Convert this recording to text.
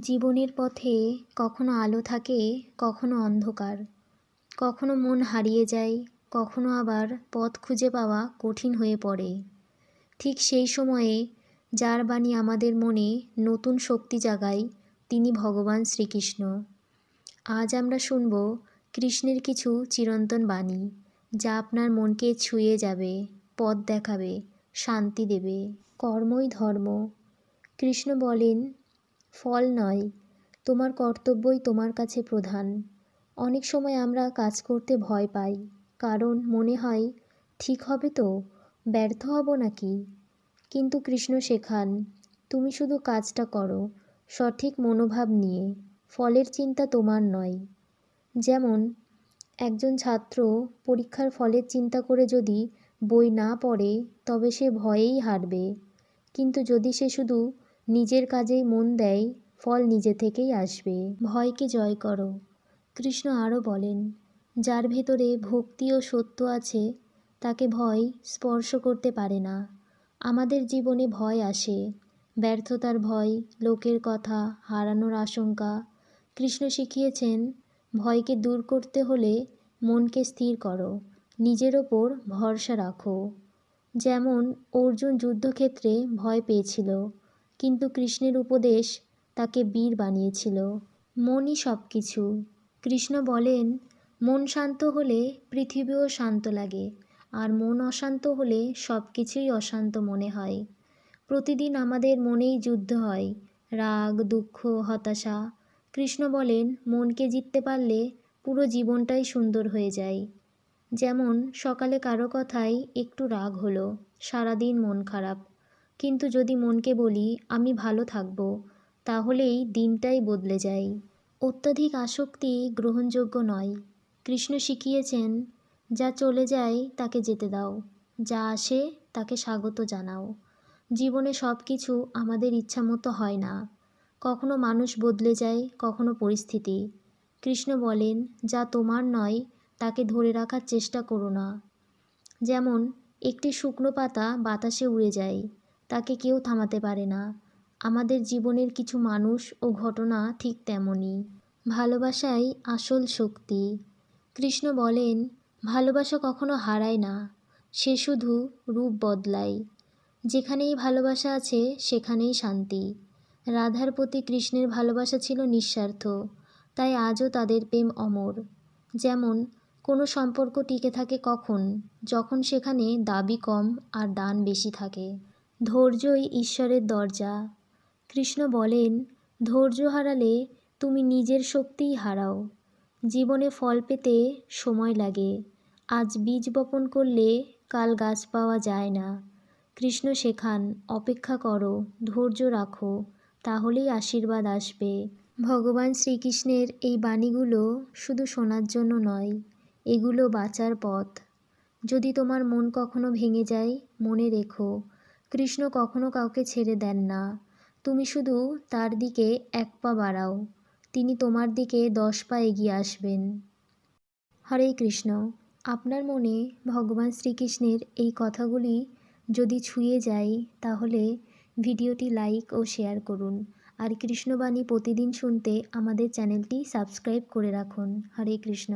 জীবনের পথে কখনো আলো থাকে, কখনো অন্ধকার। কখনো মন হারিয়ে যায়, কখনো আবার পথ খুঁজে পাওয়া কঠিন হয়ে পড়ে। ঠিক সেই সময়ে যার বাণী আমাদের মনে নতুন শক্তি জাগায়, তিনি ভগবান শ্রীকৃষ্ণ। আজ আমরা শুনব কৃষ্ণের কিছু চিরন্তন বাণী, যা আপনার মনকে ছুঁয়ে যাবে, পথ দেখাবে, শান্তি দেবে। কর্মই ধর্ম। কৃষ্ণ বলেন ফল নয়, তোমার কর্তব্যই তোমার কাছে প্রধান। অনেক সময় আমরা কাজ করতে ভয় পাই, কারণ মনে হয়, ঠিক হবে তো? ব্যর্থ হব নাকি? কিন্তু কৃষ্ণ শেখান, তুমি শুধু কাজটা করো, সঠিক মনোভাব নিয়ে, ফলের চিন্তা তোমার নয়। যেমন, একজন ছাত্র পরীক্ষার ফলের চিন্তা করে যদি বই না পড়ে, তবে সে ভয়েই হারবে। কিন্তু যদি সে শুধু নিজের কাজেই মন দেয়, ফল নিজে থেকেই আসবে। ভয়কে জয় করো। কৃষ্ণ আরও বলেন, যার ভেতরে ভক্তি ও সত্য আছে, তাকে ভয় স্পর্শ করতে পারে না। আমাদের জীবনে ভয় আসে। ব্যর্থতার ভয়, লোকের কথা হারানোর আশঙ্কা। কৃষ্ণ শিখিয়েছেন, ভয়কে দূর করতে হলে মনকে স্থির করো। নিজের ওপর ভরসা রাখো। যেমন অর্জুন যুদ্ধক্ষেত্রে ভয় পেয়েছিল কিন্তু কৃষ্ণের উপদেশ তাকে বীর বানিয়েছিল। মনই সব কিছু কৃষ্ণ বলেন, মন শান্ত হলে পৃথিবীও শান্ত লাগে, আর মন অশান্ত হলে সব কিছুই অশান্ত মনে হয়। প্রতিদিন আমাদের মনেই যুদ্ধ হয়, রাগ, দুঃখ, হতাশা। কৃষ্ণ বলেন, মনকে জিততে পারলে পুরো জীবনটাই সুন্দর হয়ে যায়। যেমন সকালে কারও কথায় একটু রাগ হলো, সারাদিন মন খারাপ। কিন্তু যদি মনকে বলি, আমি ভালো থাকব তাহলেই দিনটাই বদলে যায়। অত্যাধিক আসক্তি গ্রহণযোগ্য নয়। কৃষ্ণ শিখিয়েছেন, যা চলে যায়, তাকে যেতে দাও। যা আসে, তাকে স্বাগত জানাও। জীবনে সব কিছু আমাদের ইচ্ছামতো হয় না। কখনো মানুষ বদলে যায়, কখনো পরিস্থিতি। কৃষ্ণ বলেন, যা তোমার নয়, তাকে ধরে রাখার চেষ্টা করো না। যেমন, একটি শুকনো পাতা বাতাসে উড়ে যায়। তাকে কেউ থামাতে পারে না। আমাদের জীবনের কিছু মানুষ ও ঘটনা ঠিক তেমনই। ভালোবাসাই আসল শক্তি। কৃষ্ণ বলেন, ভালোবাসা কখনো হারায় না, সে শুধু রূপ বদলায়। যেখানেই ভালোবাসা আছে, সেখানেই শান্তি। রাধার প্রতি কৃষ্ণের ভালোবাসা ছিল নিঃস্বার্থ, তাই আজও তাদের প্রেম অমর। যেমন, কোনো সম্পর্ক টিকে থাকে কখন, যখন সেখানে দাবি কম আর দান বেশি থাকে। ধৈর্যই ঈশ্বরের দরজা। কৃষ্ণ বলেন, ধৈর্য হারালে তুমি নিজের শক্তিই হারাও। জীবনে ফল পেতে সময় লাগে। আজ বীজ বপন করলে কাল গাছ পাওয়া যায় না। কৃষ্ণ শেখান, অপেক্ষা করো, ধৈর্য রাখো, তাহলেই আশীর্বাদ আসবে। ভগবান শ্রীকৃষ্ণের এই বাণীগুলো শুধু শোনার জন্য নয়, এগুলো বাঁচার পথ। যদি তোমার মন কখনো ভেঙে যায়, মনে রেখো কৃষ্ণ কখনো কাউকে ছেড়ে দেন না। তুমি শুধু তার দিকে এক পা বাড়াও, তিনি তোমার দিকে দশ পা এগিয়ে আসবেন। হরে কৃষ্ণ, আপনার মনে ভগবান শ্রীকৃষ্ণের এই কথাগুলি যদি ছুঁয়ে যায়, তাহলে ভিডিওটি লাইক ও শেয়ার করুন। আর কৃষ্ণবাণী প্রতিদিন শুনতে আমাদের চ্যানেলটি সাবস্ক্রাইব করে রাখুন। হরে কৃষ্ণ।